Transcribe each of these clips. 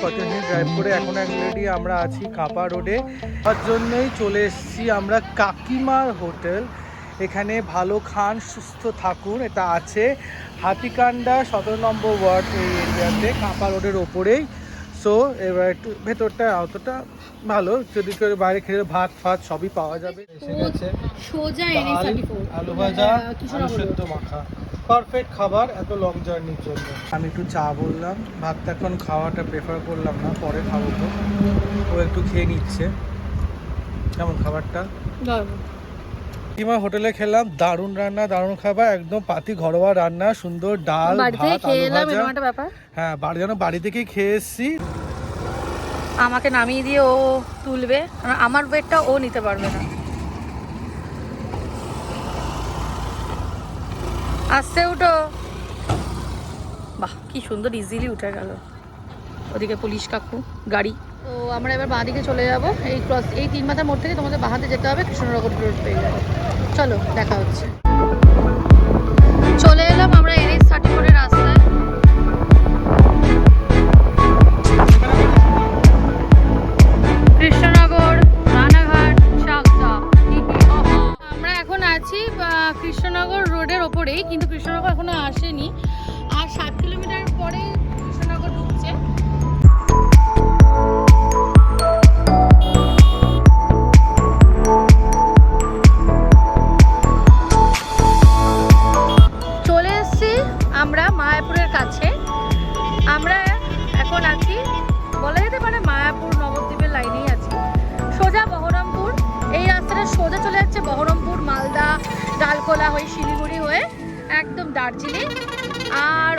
পঁয়ত্রিশ minute drive করে। এখন অলরেডি আমরা আছি কাপা রোডে তার জন্যই চলে এসেছি আমরা কাকিমার হোটেল। এখানে ভালো খান, সুস্থ থাকুন, এটা আছে। হাতিকান্ডা, সতেরো নম্বর ওয়ার্ড এই এরিয়াতে কাপা রোডের ওপরেই। সো এবার একটু ভেতরটা, অতটা ভালো যদি কেউ বাইরে খেলে ভাত ফাত সবই পাওয়া যাবে। এসে গেছে সোজা আলু ভাজা আলু সেদ্ধ মাখা। পারফেক্ট খাবার এত লং জার্নির জন্য। আমি একটু চা বললাম। ভাতটা এখন খাওয়াটা প্রেফার করলাম না পরে খাব তো। ও একটু খেয়ে নিচ্ছে। কেমন খাবারটা? কিমা হোটেলে খেলাম দারুণ রান্না দারুণ খাবার একদম পাতি ঘরোয়া রান্না সুন্দর ডাল ভাত আলু ভাজা। হ্যাঁ বাড়ি যেন বাড়ি থেকেই খেয়ে এসেছি। আমাকে নামিয়ে দিয়ে ও তুলবে। আমার ওয়েটটা ও নিতে পারবে না। আস্তে উঠো। বাহ, কি সুন্দর ইজিলি উঠে গেল। ওদিকে পুলিশ কাকু, গাড়ি। তো আমরা এবার বাঁ দিকে চলে যাব। এই ক্রস এই তিন মাথার মোড় থেকে তোমাদের বাহাতে যেতে হবে, কৃষ্ণনগর রোড পেয়ে যাবে। চলো, দেখা হচ্ছে। চলে ডালকোলা হয়ে, শিলিগুড়ি হয়ে একদম দার্জিলিং। আর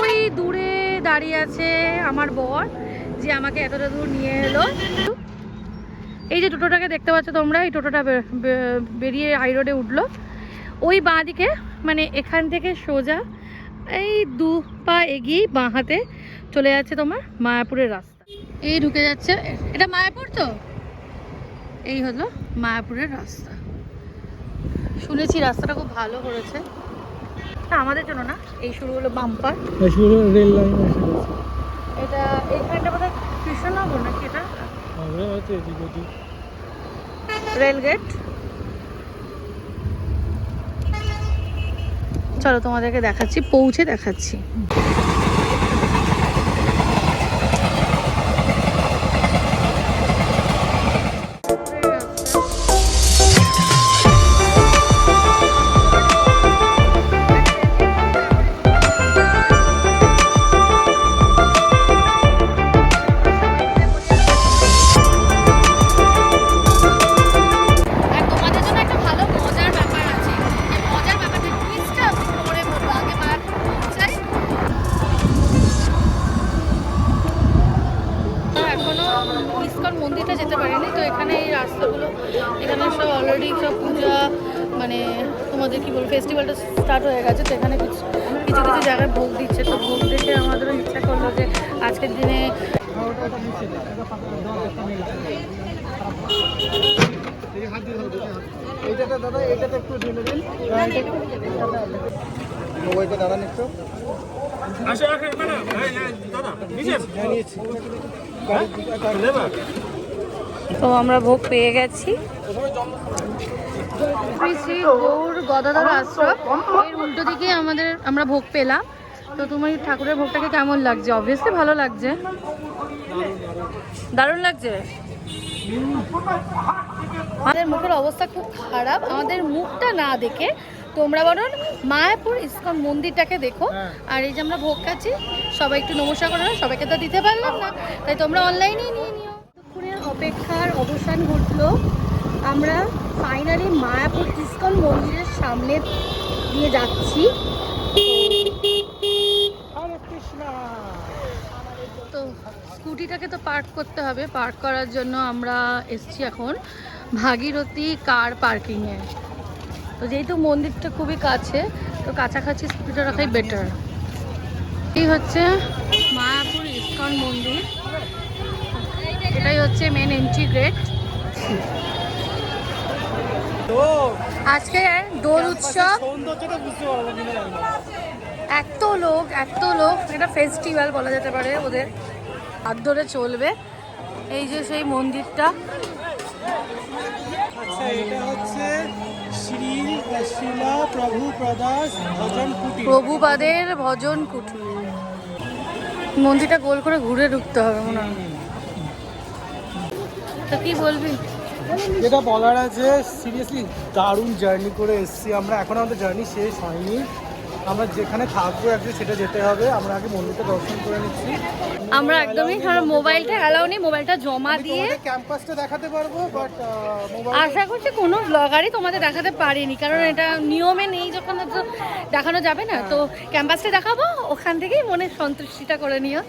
ওই দূরে দাঁড়িয়ে আছে আমার বর, যে আমাকে এতটা দূর নিয়ে এলো। এই যে টোটোটাকে দেখতে পাচ্ছ তোমরা, এই টোটোটা বেরিয়ে হাই রোডে উঠল। ওই বাঁ দিকে মানে এখান থেকে সোজা, এই দু পা এগিয়ে বাঁ হাতে চলে যাচ্ছে তোমার মায়াপুরের রাস্তা। এই ঢুকে যাচ্ছে, এটা মায়াপুর তো? এই হলো মায়াপুরের রাস্তা। শুনেছি রাস্তাটা খুব ভালো করেছে। না আমাদের জন্য না এই শুরু হলো বাম্পার। এই শুরু রেল লাইন এটা এইখানটা বোধহয় কৃষ্ণনগর নাকি এটা? Rail gate. চলো তোমাদেরকে দেখাচ্ছি পৌঁছে দেখাচ্ছি। হয়ে গেছে তো এখানে কিছু কিছু কিছু জায়গায় ভোগ দিচ্ছে। তো ভোগ দেখে আমাদেরও ইচ্ছা করল যে আজকের দিনে এইটাতে দাদা এইটাতে একটু ঢেলে দিন। ওইটা দাদা একটু হ্যাঁ, নিয়েছি। তো আমরা ভোগ পেয়ে গেছি। শ্রী শ্রী গৌর গদাধর আশ্রম। এর উল্টো দিকে আমাদের আমরা ভোগ পেলাম। তো তোমার ঠাকুরের ভোগটাকে কেমন লাগছে? অবভিয়াসলি ভালো লাগছে। দারুণ লাগছে। আমাদের মুখের অবস্থা খুব খারাপ। আমাদের মুখটা না দেখে তোমরা বরং মায়াপুর ইস্কন মন্দিরটাকে দেখো। আর এই যে আমরা ভোগ খাচ্ছি, সবাই একটু নমস্কার করো সবাইকে তো দিতে পারলাম না। তাই তোমরা অনলাইনেই নিয়ে নিও। দুপুরের অপেক্ষার অবসান ঘটলো। আমরা ফাইনালি মায়াপুর ইস্কন মন্দিরের সামনে দিয়ে যাচ্ছি। তো স্কুটিটাকে তো পার্ক করতে হবে। পার্ক করার জন্য আমরা এসছি এখন ভাগীরথী কার পার্কিংয়ে তো যেহেতু মন্দিরটা খুবই কাছে তো কাছাকাছি স্কুটিটা রাখাই বেটার এই হচ্ছে মায়াপুর ইস্কন মন্দির। এটাই হচ্ছে মেন এন্ট্রি গেট আজকে দোল উৎসব। এত লোক এত লোক। এটা ফেস্টিভ্যাল বলা যেতে পারে ওদের। হাত ধরে চলবে। এই যে সেই মন্দিরটা। আচ্ছা প্রভুপাদের ভজন কুঠি মন্দিরটা গোল করে ঘুরে ঢুকতে হবে মনে হয়। তো কি বলবি? যেটা বলার আছে সিরিয়াসলি দারুণ জার্নি করে এসেছি আমরা। এখন আমাদের জার্নি শেষ হয়নি। আমরা যেখানে থাকব একদিন সেটা যেতে হবে। আমরা আগে মন্দিরটা দর্শন করে নিচ্ছি। আমরা একদমই কারণ মোবাইলটা অ্যালাউ নেই মোবাইলটা জমা দিয়ে ক্যাম্পাসটা দেখাতে পারব বাট আশা করছি কোনো ব্লগারই তোমাদের দেখাতে পারিনি কারণ এটা নিয়মে নেই যখন দেখানো যাবে না। তো ক্যাম্পাসটা দেখাবো ওখান থেকেই মনে সন্তুষ্টিটা করে নিও।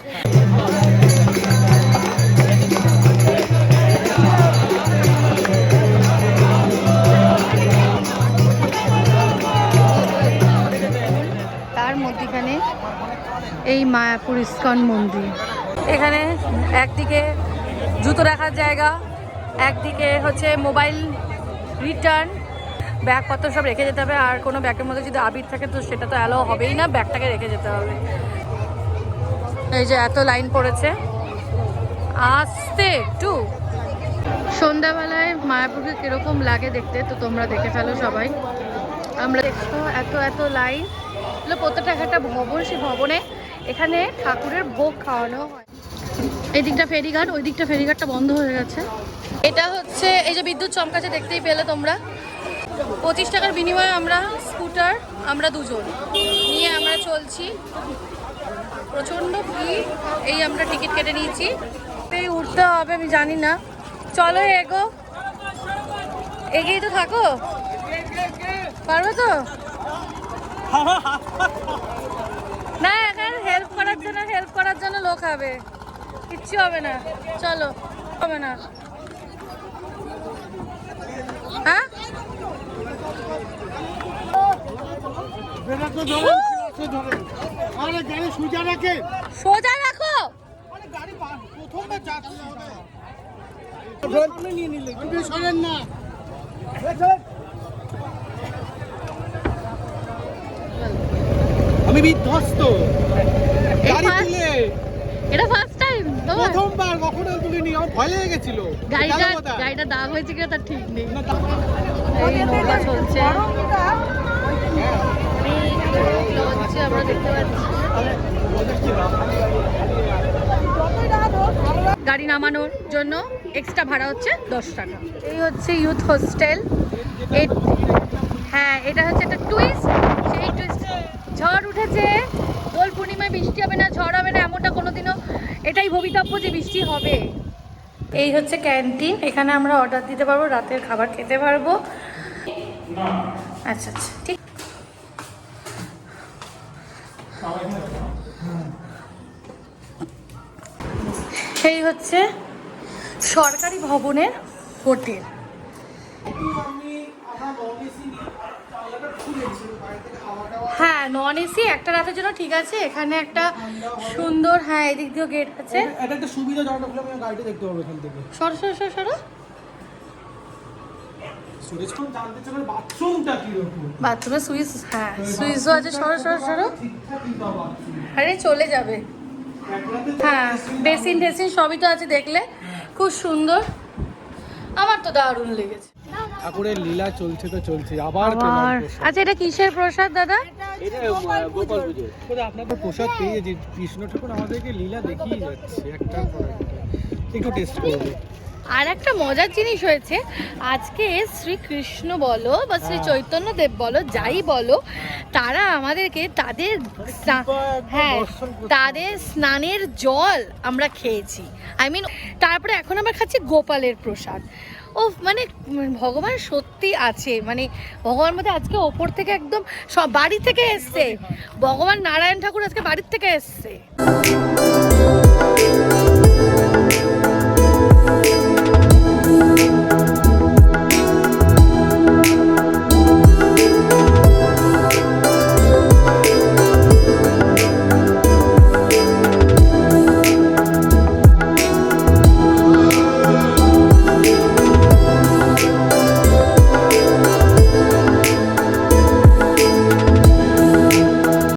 মধ্যখানে এই মায়াপুর ইস্কন মন্দির। এখানে একদিকে জুতো রাখার জায়গা একদিকে হচ্ছে মোবাইল রিটার্ন। ব্যাগপত্র সব রেখে যেতে হবে আর কোনো ব্যাগের মধ্যে যদি আবির থাকে তো সেটা তো অ্যালাও হবেই না ব্যাগটাকে রেখে যেতে হবে। এই যে এত লাইন পড়েছে। আসতে একটু। সন্ধ্যাবেলায় মায়াপুরকে কীরকম লাগে দেখতে তো তোমরা দেখে ফেলো সবাই। আমরা দেখছ এত এত লাইন। এগুলো প্রত্যেকটা এক একটা ভবন, সেই ভবনে এখানে ঠাকুরের ভোগ খাওয়ানো হয়। এই দিকটা ফেরিঘাট ওই দিকটা ফেরিঘাটটা বন্ধ হয়ে গেছে। এটা হচ্ছে, এই যে বিদ্যুৎ চমকাছে দেখতেই পেলে তোমরা। পঁচিশ টাকার বিনিময়ে আমরা স্কুটার, আমরা দুজন নিয়ে আমরা চলছি। প্রচণ্ড ভিড়, এই আমরা টিকিট কেটে নিয়েছি। এই উঠতে হবে, আমি জানি না। চলো এগো। এগিয়ে তো থাকো। পারবে তো? না এখানে হেল্প করার জন্য হেল্প করার জন্য লোক হবে। কিচ্ছু হবে না। চলো, হবে না। হ্যাঁ? সুজা রাখে। সামনে নিয়ে নিলে। সরেন না। আমি বিধ্বস্ত গাড়ি তুলে। এটা ফার্স্ট টাইম প্রথমবার কখনো তুলিনি আমার ভয় লেগে গেছিল। গাড়িটা গাড়িটা দাগ হয়েছে কিনা তার ঠিক নেই। এই নৌকা চলছে হচ্ছে আমরা দেখতে পাচ্ছি গাড়ি নামানোর জন্য এক্সট্রা ভাড়া হচ্ছে দশ টাকা। এই হচ্ছে ইউথ হোস্টেল হ্যাঁ এটা হচ্ছে একটা টুইস্ট ঝড় উঠেছে। দোল পূর্ণিমায় বৃষ্টি হবে না, ঝড় হবে না, এমনটা কোনোদিনও। এটাই ভবিতব্য যে বৃষ্টি হবে। এই হচ্ছে ক্যান্টিন, এখানে আমরা অর্ডার দিতে পারব, রাতের খাবার খেতে পারব। আচ্ছা আচ্ছা ঠিক। এই হচ্ছে সরকারি ভবনের হোটেল। হ্যাঁ নন এসি একটা রাতের জন্য ঠিক আছে এখানে একটা সুন্দর হ্যাঁ এদিক দিয়েও গেট আছে। এটা একটা সুবিধা জনক হলে আমি গাড়িটা দেখতে পাবো এখান থেকে। সর সর সর সরো। বাথরুমে সুইচ হ্যাঁ সুইচও আছে সরো আরে চলে যাবে। হ্যাঁ বেসিন টেসিন সবই তো আছে দেখলে। খুব সুন্দর। আমার তো দারুণ লেগেছে। ঠাকুরের লীলা চলছে তো চলছে আবার আবার। আচ্ছা এটা কিসের প্রসাদ দাদা? প্রসাদ পেয়ে যে কৃষ্ণ ঠাকুর আমাদেরকে লীলা দেখিয়ে যাচ্ছে একটা একটু। টেস্ট করব আর একটা মজার জিনিস হয়েছে আজকে শ্রীকৃষ্ণ বলো বা শ্রী চৈতন্য দেব বলো যাই বলো তারা আমাদেরকে তাদের হ্যাঁ তাদের স্নানের জল আমরা খেয়েছি। আই মিন তারপরে এখন আমরা খাচ্ছি গোপালের প্রসাদ। ও মানে ভগবান সত্যি আছে। মানে ভগবান মধ্যে আজকে ওপর থেকে একদম সব বাড়ি থেকে এসছে। ভগবান নারায়ণ ঠাকুর আজকে বাড়ির থেকে এসছে।